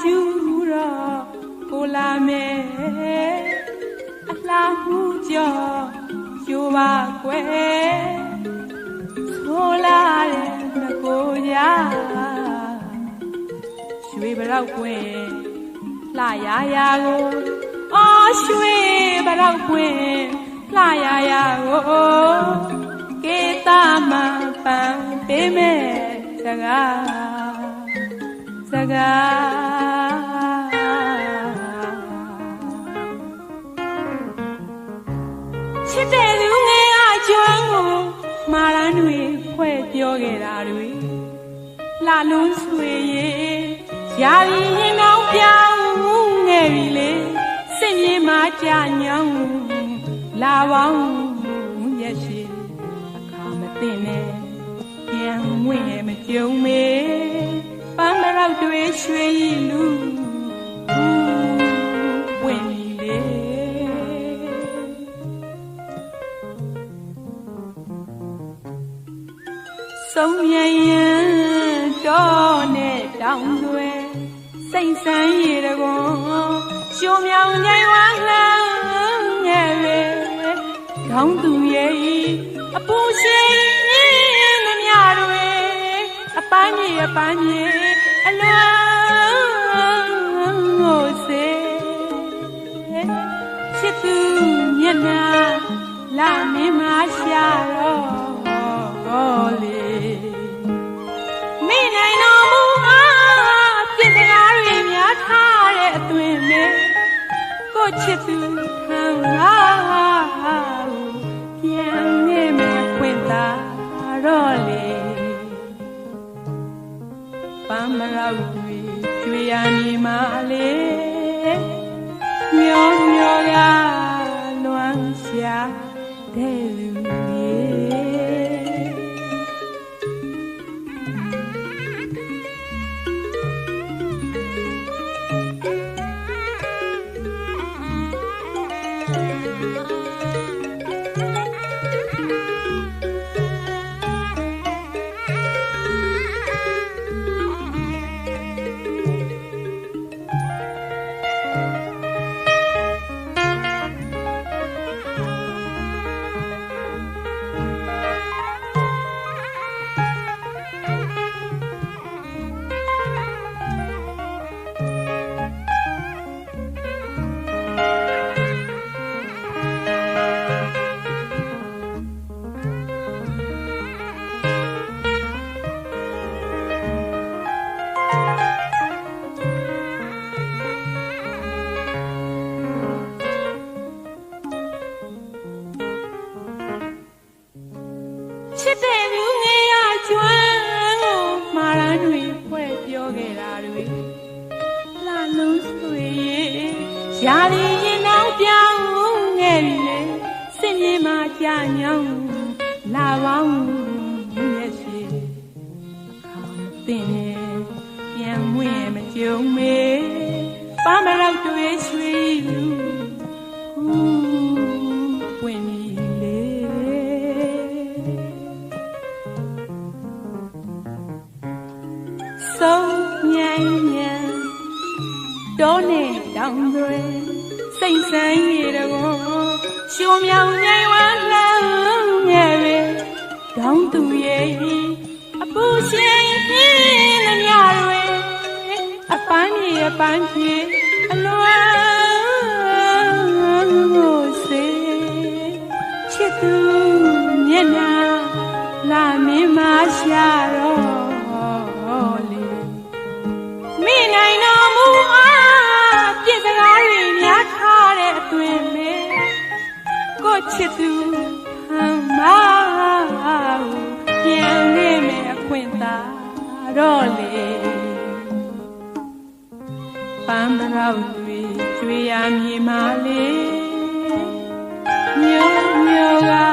တာကျူတော့ကိုလာမယ်အလားမှုကြောကျိုးပါကွယ်ဆိုလာတဲ့ငကိုရရွှေဘရောက်ကွယ်လှရာရာကိုအော်ရွှေဘရောက်ကွယ်လှရာရာကိုကေတာမပန်းပေးမဲ့စကားစကား ချစ်တဲ့လူငယ်အကျွမ်းကိုမာရန်တွေဖွဲ့ပြောခဲ့တာတွေလှလုံးဆွေရဲ့ရာရီရင်ကောင်းပြောင်းငယ်ပြီလေစင်ရင်မှာကြာညောင်းလာပေါင်းမျက်ရှိအခါမသိနဲ့ပြန်ဝင်ရမကြုံမေပန်းမရောက်တွေရွှေရည်လူ ဆုံးမြန်ရန်တော့နဲ့တောင်းသွဲစိတ်ဆန်းရည်တကွန်ရှုံမြောင်နိုင်ဝမ်းလှမ်းငယ်လေခေါင်းသူရဲ့အပူရှိမြင်းသမျှတွေအပန်းကြီးအပန်းကြီးအလွန်ကိုစေချစ်သူမျက်နှာလာမင်းမရှာတော့ ချစ်သူခံလာပြန်နေမယ်ခွင့်သာတော့လေပန်းမရောက်တွေကျွေရနေမှလေမျောမျောကလွမ်းရှာတဲ့လူလေ ရဲ့ရာဒီရင်အောင်ပြောင်းငယ်ပြီလေစင်ပြေမှာကြာညောင်းလာပေါင်းမျက်ရှိခေါင်းတင်နေပြန်မွေမကြုံမေပန်းမရောက်တွေရွှေလူဦးဝင်ပြီလေဆုံးမြန်မြန် တောနဲ့တောင်တွေစိတ်ဆန်းရတဲ့ကောရှုံမြောင်နိုင်ဝမ်းလှမ်းငယ်ပဲတောင်းသူရဲ့အပူရှင်ပြင်းသမျှတွေအပန်းကြီးအပန်းကြီးအလွမ်းကိုစေချစ်သူမျက်နှာလာမင်းမရှာတော့ တော့လေပန်းပရောက်တွေကျွေးရမြေမာလေမြို့မြို့က